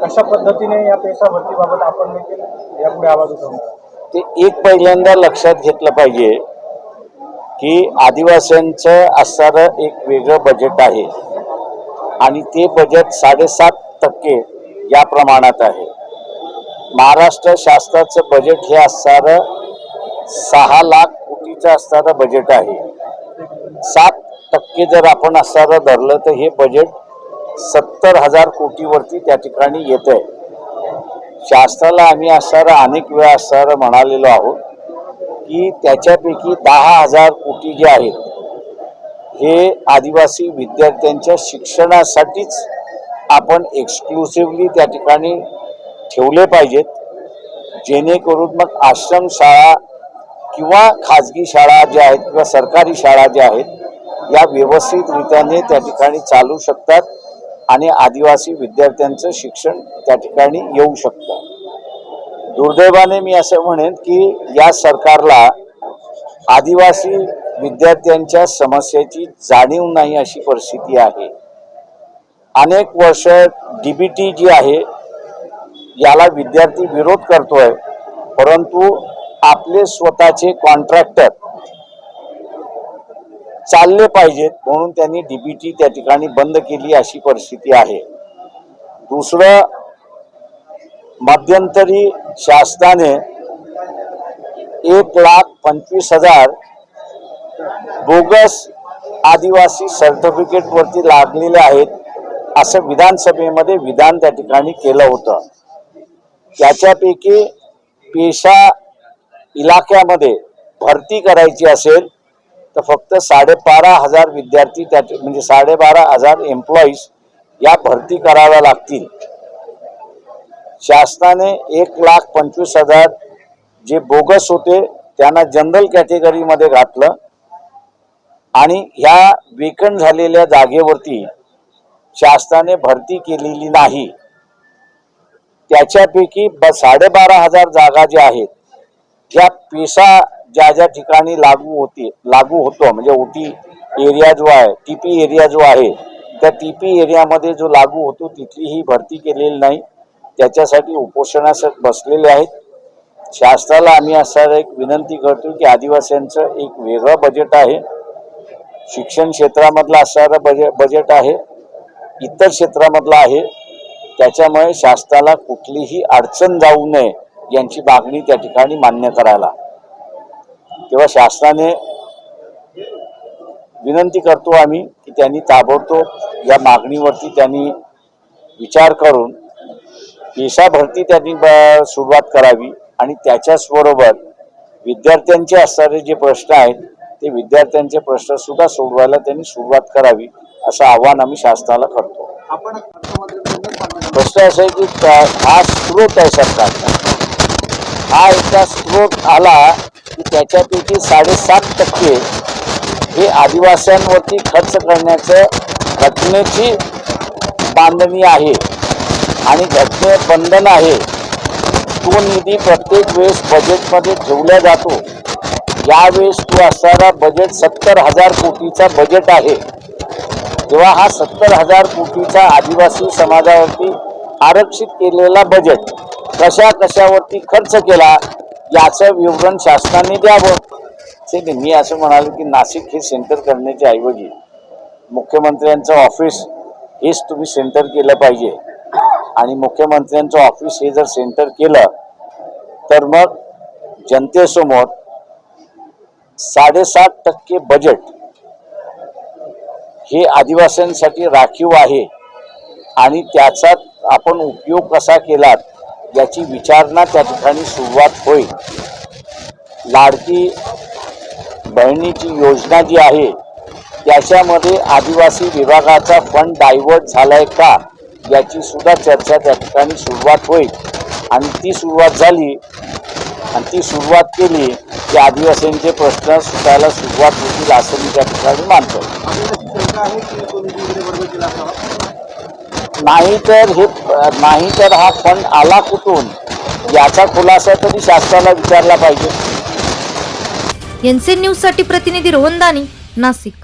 कशा पद्धतीने या पेशा भरतीबाबत आपण देखील यापुढे आवाज उठवणार ते एक पहिल्यांदा लक्षात घेतलं पाहिजे की आदिवासींचं असणारं एक वेगळं बजेट आहे. आणि ते बजेट साडेसात टक्के या प्रमाणात आहे. महाराष्ट्र शासनाचं बजेट हे असणारं सहा लाख कोटीचं असणारं बजेट आहे. सात टक्के जर आपण असणारं धरलं तर हे बजेट सत्तर हजार कोटीवरती त्या ठिकाणी येत आहे शासनाला आम्ही असणारं अनेक वेळा असणारं म्हणालेलो आहोत की त्याच्यापैकी दहा हजार कोटी जे आहेत हे आदिवासी विद्यार्थ्यांच्या शिक्षणासाठीच आपण एक्सक्लुसिव्हली त्या ठिकाणी ठेवले पाहिजेत. जेणेकरून मग आश्रमशाळा किंवा खाजगी शाळा ज्या आहेत किंवा सरकारी शाळा ज्या आहेत या व्यवस्थितरित्याने त्या ठिकाणी चालू शकतात. आणि आदिवासी विद्यार्थ्यांचं शिक्षण त्या ठिकाणी येऊ शकतं. दुर्दैवाने मी असं म्हणेन की या सरकारला आदिवासी विद्यार्थ्यांच्या समस्येची जाणीव नाही अशी परिस्थिती आहे. अनेक वर्ष डीबीटी जी आहे याला विद्यार्थी विरोध करतोय परंतु आपले स्वतःचे कॉन्ट्रॅक्टर चालले पाहिजेत म्हणून त्यांनी डीबीटी त्या ठिकाणी बंद केली अशी परिस्थिती आहे. दुसरं मध्यंतरी शासनाने एक लाख पंचवीस हजार बोगस आदिवासी सर्टिफिकेट वरती लागलेले आहेत असं विधानसभेमध्ये विधान त्या ठिकाणी केलं होतं. त्याच्यापैकी पेशा इलाक्यामध्ये भरती करायची असेल तर फक्त साडेबारा हजार विद्यार्थी त्या म्हणजे साडेबारा हजार एम्प्लॉईज या भरती कराव्या लागतील. शासनाने एक लाख पंचवीस हजार जे बोगस होते त्यांना जनरल कॅटेगरीमध्ये घातलं. आणि ह्या वेकंट झालेल्या जागेवरती शासनाने भरती केलेली नाही. त्याच्यापैकी ब साडेबारा हजार जागा ज्या आहेत ज्या पेशा ज्या ज्या ठिकाणी लागू होती लागू होतो म्हणजे ओटी एरिया जो आहे टीपी एरिया जो आहे त्या टीपी एरियामध्ये जो लागू होतो तिथली ही भरती केलेली नाही. त्याच्यासाठी उपोषणास बसलेले आहेत. शासनाला आम्ही असं एक विनंती करतो की आदिवासींचं एक वेगळं बजेट आहे. शिक्षण क्षेत्रामधला असणारं बजे बजेट आहे. इतर क्षेत्रामधला आहे. त्याच्यामुळे शासनाला कुठलीही अडचण जाऊ नये यांची मागणी त्या ठिकाणी मान्य करायला. तेव्हा शासनाने विनंती करतो आम्ही की त्यांनी ताबडतोब या मागणीवरती त्यांनी विचार करून पेशा भरती त्यांनी ब- सुरुवात करावी आणि त्याच्याचबरोबर विद्यार्थ्यांचे असणारे जे प्रश्न आहेत ते विद्यार्थ्यांचे प्रश्न सुद्धा सोडवायला त्यांनी सुरुवात करावी असं आव्हान आम्ही शासनाला करतो. प्रश्न असा आहे की हा स्रोत आहे सरकारचा. हा एकदा स्रोत आला की त्याच्यापैकी साडेसात टक्के हे आदिवास्यांवरती खर्च करण्याचं घटनेची बांधणी आहे. आणि घटने बंधन आहे. तो निधी प्रत्येक वेळेस बजेटमध्ये ठेवला जातो. यावेळेस तो असणारा बजेट सत्तर हजार कोटीचा बजेट आहे. तेव्हा हा सत्तर हजार कोटीचा आदिवासी समाजावरती आरक्षित केलेला बजेट कशा कशावरती खर्च केला? याचं विवरण शासनाने द्यावं. ते मी असं म्हणालो की नाशिक हे सेंटर करण्याच्या ऐवजी मुख्यमंत्र्यांचं ऑफिस हेच तुम्ही सेंटर केलं पाहिजे. आणि मुख्यमंत्र्यांचं ऑफिस हे जर सेंटर केलं तर मग जनतेसमोर साडेसात टक्के बजेट हे आदिवासींसाठी राखीव आहे. आणि त्याचा आपण उपयोग कसा केला याची विचारणा त्या ठिकाणी सुरुवात होईल. लाडकी बहिणीची योजना जी आहे त्याच्यामध्ये आदिवासी विभागाचा फंड डायव्हर्ट झालाय का याची सुद्धा चर्चा त्या ठिकाणी सुरुवात होईल. आणि ती सुरुवात झाली आणि ती सुरुवात केली की आदिवासींचे प्रश्न सुटायला सुरुवात होतील असं मी त्या ठिकाणी मानतो. नाही तर हे नाही तर हा फंड आला कुठून? याचा खुलासा तरी शासनाला विचारला पाहिजे. एनसीएन न्यूजसाठी प्रतिनिधी रोहन दानी नाशिक.